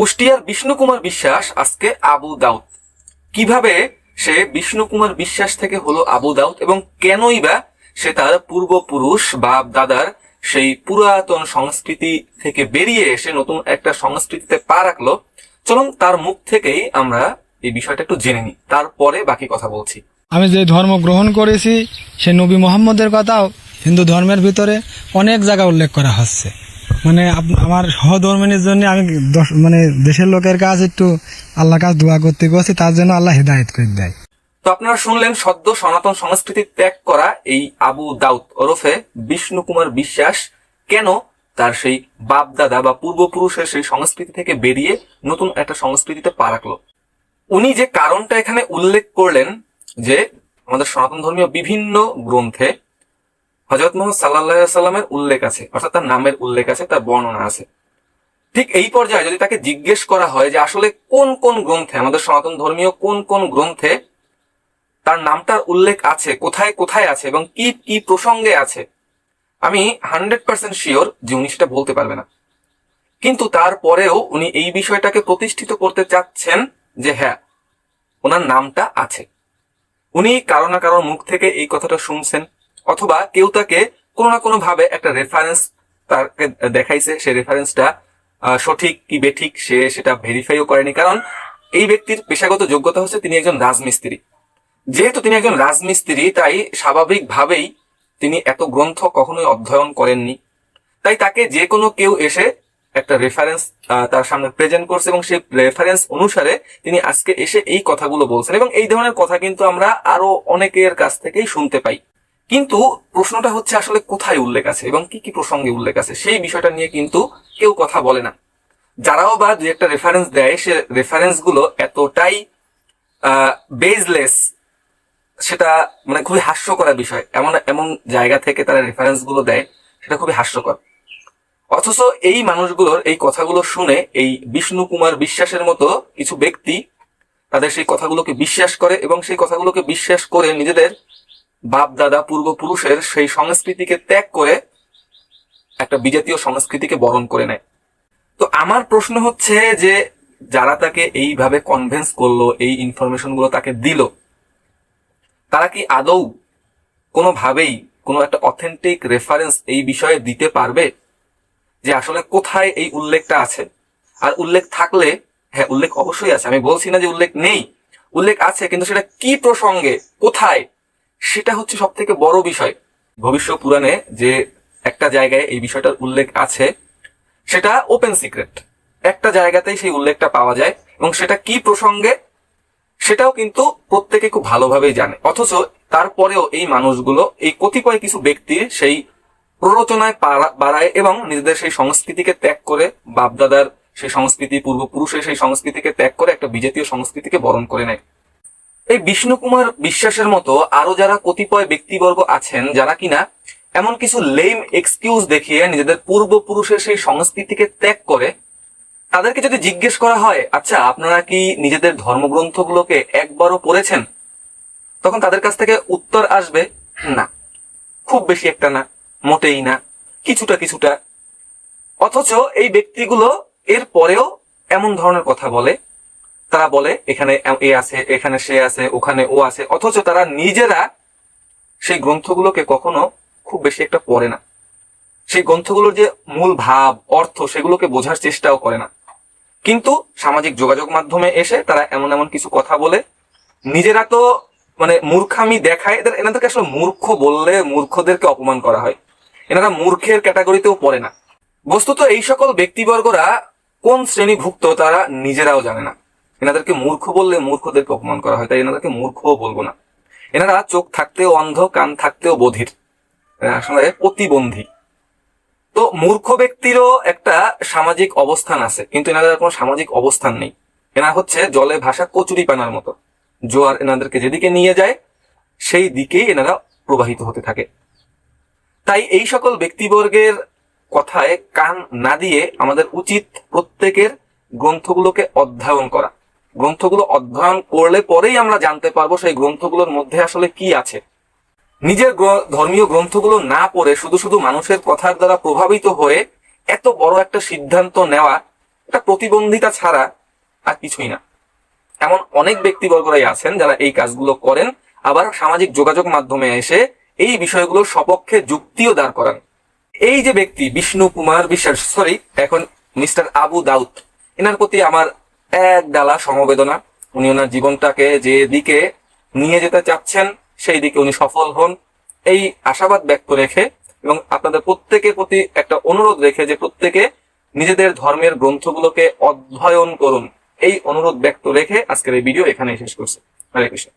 কুষ্টিয়ার বিষ্ণু কুমার বিশ্বাস আজকে আবু দাউদ। কীভাবে সে বিষ্ণু কুমার বিশ্বাস থেকে হলো আবু দাউদ এবং কেনই বা সে তার পূর্বপুরুষ বা দাদার সেই পুরাতন সংস্কৃতি থেকে বেরিয়ে এসে নতুন একটা সংস্কৃতিতে পা রাখল। চলুন তার মুখ থেকেই আমরা এই বিষয়টা একটু জেনে নিই। তারপরে বাকি কথা বলছি। আমি যে ধর্ম গ্রহণ করেছি, সে নবী মোহাম্মদের কথাও হিন্দু ধর্মের ভিতরে অনেক জায়গা উল্লেখ করা হচ্ছে। মানে আমার সহধর্মিনীর জন্য আমি মানে দেশের লোকের কাজ একটু আল্লাহ কাছে দোয়া করতে গেছি তার জন্য আল্লাহ হেদায়ত করে দেয়। তো আপনারা শুনলেন সদ্য সনাতন সংস্কৃতি ত্যাগ করা এই আবু দাউদ ওরফে বিষ্ণু কুমার বিশ্বাস কেন তার সেই বাপ দাদা বা পূর্বপুরুষের সেই সংস্কৃতি থেকে বেরিয়ে নতুন একটা সংস্কৃতিতে পা রাখল? উনি যে কারণটা এখানে উল্লেখ করলেন যে আমাদের সনাতন ধর্মীয় বিভিন্ন গ্রন্থে হজরত মোহাম্মদ সাল্লাহ সাল্লামের উল্লেখ আছে, অর্থাৎ তার নামের উল্লেখ আছে, তার বর্ণনা আছে। ঠিক এই পর্যায়ে যদি তাকে জিজ্ঞেস করা হয় যে আসলে কোন কোন গ্রন্থে, আমাদের সনাতন ধর্মীয় কোন কোন গ্রন্থে তার নামটার উল্লেখ আছে, কোথায় কোথায় আছে এবং কি কি প্রসঙ্গে আছে, আমি হান্ড্রেড পার্সেন্ট শিওর যে উনি সেটা বলতে পারবে না। কিন্তু তারপরেও উনি এই বিষয়টাকে প্রতিষ্ঠিত করতে চাচ্ছেন যে হ্যাঁ ওনার নামটা আছে। উনি কারও না কারোর মুখ থেকে এই কথাটা শুনছেন। অথবা কেউ তাকে কোনো না কোনো ভাবে একটা রেফারেন্স তাকে দেখাইছে, সেই রেফারেন্সটা সঠিক কি বেঠিক সে সেটা ভেরিফাইও করেনি। কারণ এই ব্যক্তির পেশাগত যোগ্যতা হচ্ছে তিনি একজন রাজমিস্ত্রি। যেহেতু তিনি একজন রাজমিস্ত্রি, তাই স্বাভাবিকভাবেই তিনি এত গ্রন্থ কখনোই অধ্যয়ন করেননি। তাই তাকে যে কোনো কেউ এসে একটা রেফারেন্স তার সামনে প্রেজেন্ট করছে এবং সেই রেফারেন্স অনুসারে তিনি আজকে এসে এই কথাগুলো বলছেন। এবং এই ধরনের কথা কিন্তু আমরা আরও অনেকের কাছ থেকেই শুনতে পাই। কিন্তু প্রশ্নটা হচ্ছে আসলে কোথায় উল্লেখ আছে এবং কি কি প্রসঙ্গে উল্লেখ আছে? সেই বিষয়টা নিয়ে কিন্তু কেউ কথা বলে না। যারাও বা দু একটা রেফারেন্স দেয়, সে রেফারেন্সগুলো এতটাই বেজলেস সেটা মানে খুবই হাস্যকর বিষয়। এমন এমন জায়গা থেকে তারা রেফারেন্সগুলো দেয়, সেটা খুবই হাস্যকর। অথচ এই মানুষগুলোর এই কথাগুলো শুনে এই বিষ্ণু কুমার বিশ্বাসের মতো কিছু ব্যক্তি তাদের সেই কথাগুলোকে বিশ্বাস করে এবং সেই কথাগুলোকে বিশ্বাস করে নিজেদের বাপ দাদা পূর্বপুরুষের সেই সংস্কৃতিকে ত্যাগ করে একটা বিজাতীয় সংস্কৃতিকে বরণ করে নেয়। তো আমার প্রশ্ন হচ্ছে যে যারা তাকে এইভাবে কনভেন্স করল, এই ইনফরমেশনগুলো তাকে দিল, তারা কি আদৌ কোনোভাবেই কোনো একটা অথেন্টিক রেফারেন্স এই বিষয়ে দিতে পারবে? যে আসলে কোথায় এই উল্লেখটা আছে? আর উল্লেখ থাকলে হ্যাঁ উল্লেখ অবশ্যই আছে। আমি বলছি না যে উল্লেখ নেই। উল্লেখ আছে, কিন্তু সেটা কি প্রসঙ্গে, কোথায় সেটা হচ্ছে সব থেকে বড় বিষয়। ভবিষ্য পুরাণে যে একটা জায়গায় এই বিষয়টার উল্লেখ আছে, সেটা ওপেন সিক্রেট একটা জায়গাতেই সেই উল্লেখটা পাওয়া যায় এবং সেটা কি প্রসঙ্গে, সেটাও কিন্তু প্রত্যেকে খুব ভালোভাবেই জানে। অথচ তারপরেও এই মানুষগুলো, এই কতিপয় কিছু ব্যক্তির সেই প্ররোচনায় বাড়ায় এবং নিজেদের সেই সংস্কৃতিকে ত্যাগ করে, বাপদাদার সেই সংস্কৃতি, পূর্বপুরুষের সেই সংস্কৃতিকে ত্যাগ করে একটা বিজাতীয় সংস্কৃতিকে বরণ করে নেয়। এই বিষ্ণু কুমার বিশ্বাসের মতো আরও যারা কতিপয় ব্যক্তিবর্গ আছেন, যারা কিনা এমন কিছু লেম এক্সকিউজ দেখিয়ে নিজেদের পূর্বপুরুষের সেই সংস্কৃতিকে ত্যাগ করে, তাদেরকে যদি জিজ্ঞেস করা হয় আচ্ছা আপনারা কি নিজেদের ধর্মগ্রন্থগুলোকে একবারও পড়েছেন? তখন তাদের কাছ থেকে উত্তর আসবে, না, খুব বেশি একটা না, মোটেই না, কিছুটা কিছুটা। অথচ এই ব্যক্তিগুলো এর পরেও এমন ধরনের কথা বলে তারা বলে, এখানে এ আছে, এখানে সে আছে, ওখানে ও আছে। অথচ তারা নিজেরা সেই গ্রন্থগুলোকে কখনো খুব বেশি একটা পড়ে না। সেই গ্রন্থগুলোর যে মূল ভাব, অর্থ, সেগুলোকে বোঝার চেষ্টাও করে না। কিন্তু সামাজিক যোগাযোগ মাধ্যমে এসে তারা এমন এমন কিছু কথা বলে। নিজেরা তো মানে মূর্খামি দেখায়, এদের, এনাদেরকে আসলে মূর্খ বললে মূর্খদেরকে অপমান করা হয়। এনারা মূর্খের ক্যাটাগরিতেও পড়ে না। বস্তুত এই সকল ব্যক্তিবর্গরা কোন শ্রেণীভুক্ত তারা নিজেরাও জানে না। এনাদেরকে মূর্খ বললে মূর্খদেরকে অপমান করা হয়, তাই এনাদেরকে মূর্খও বলব না। এনারা চোখ থাকতেও অন্ধ, কান থাকতেও বধির। আসলে প্রতিবন্ধী। তো মূর্খ ব্যক্তিরও একটা সামাজিক অবস্থান আছে, কিন্তু এনাদের কোনো সামাজিক অবস্থান নেই। এনারা হচ্ছে জলে ভাসা কচুরি পানার মতো। জোয়ার এনাদেরকে যেদিকে নিয়ে যায়, সেই দিকেই এনারা প্রবাহিত হতে থাকে। তাই এই সকল ব্যক্তিবর্গের কথায় কান না দিয়ে আমাদের উচিত প্রত্যেকের গ্রন্থগুলোকে অধ্যয়ন করা। গ্রন্থগুলো অধ্যয়ন করলে পরেই আমরা জানতে পারব সেই গ্রন্থগুলোর মধ্যে আসলে কি আছে। নিজের ধর্মীয় গ্রন্থগুলো না পড়ে শুধু শুধু মানুষের কথার দ্বারা প্রভাবিত হয়ে এত বড় একটা সিদ্ধান্ত নেওয়া, একটা প্রতিবন্ধিতা ছাড়া আর কিছুই না। এমন অনেক ব্যক্তিবর্গরাই আছেন যারা এই কাজগুলো করেন, আবার সামাজিক যোগাযোগ মাধ্যমে এসে এই বিষয়গুলোর সপক্ষে যুক্তিও দাঁড় করান। এই যে ব্যক্তি, বিষ্ণু কুমার বিশ্বাস সরি এখন মিস্টার আবু দাউদ, এনার প্রতি আমার এক ডালা সমবেদনা। উনি ওনার জীবনটাকে যে দিকে নিয়ে যেতে চাচ্ছেন, সেই দিকে উনি সফল হন। এই আশাবাদ ব্যক্ত রেখে এবং আপনাদের প্রত্যেকের প্রতি একটা অনুরোধ রেখে যে প্রত্যেকে নিজেদের ধর্মের গ্রন্থগুলোকে অধ্যয়ন করুন। এই অনুরোধ ব্যক্ত রেখে আজকের এই ভিডিও এখানে শেষ করছে। হরে কৃষ্ণ।